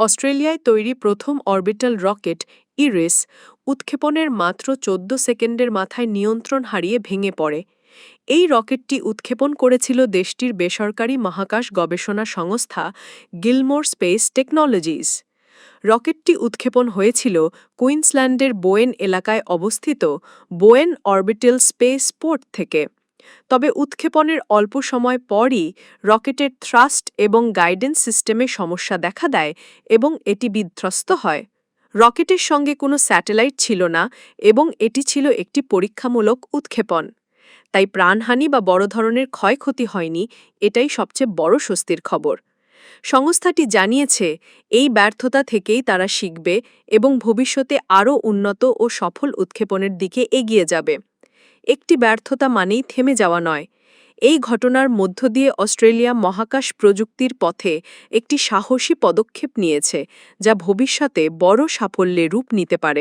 অস্ট্রেলিয়ায় তৈরি প্রথম অরবিটাল রকেট ইরেস উৎক্ষেপণের মাত্র চোদ্দ সেকেন্ডের মাথায় নিয়ন্ত্রণ হারিয়ে ভেঙে পড়ে। এই রকেটটি উৎক্ষেপণ করেছিল দেশটির বেসরকারি মহাকাশ গবেষণা সংস্থা গিলমোর স্পেস টেকনোলজিস। রকেটটি উৎক্ষেপণ হয়েছিল কুইন্সল্যান্ডের বোয়েন এলাকায় অবস্থিত বোয়েন অরবিটাল স্পেস পোর্ট থেকে। তবে উৎক্ষেপণের অল্প সময় পরই রকেটের থ্রাস্ট এবং গাইডেন্স সিস্টেমে সমস্যা দেখা দেয় এবং এটি বিধ্বস্ত হয়। রকেটের সঙ্গে কোনো স্যাটেলাইট ছিল না এবং এটি ছিল একটি পরীক্ষামূলক উৎক্ষেপণ। তাই প্রাণহানি বা বড় ধরনের ক্ষয়ক্ষতি হয়নি, এটাই সবচেয়ে বড় স্বস্তির খবর। সংস্থাটি জানিয়েছে, এই ব্যর্থতা থেকেই তারা শিখবে এবং ভবিষ্যতে আরও উন্নত ও সফল উৎক্ষেপণের দিকে এগিয়ে যাবে। একটি ব্যর্থতা মানেই থেমে যাওয়া নয়। এই ঘটনার মধ্য দিয়ে অস্ট্রেলিয়া মহাকাশ প্রযুক্তির পথে একটি সাহসী পদক্ষেপ নিয়েছে, যা ভবিষ্যতে বড় সাফল্যে রূপ নিতে পারে।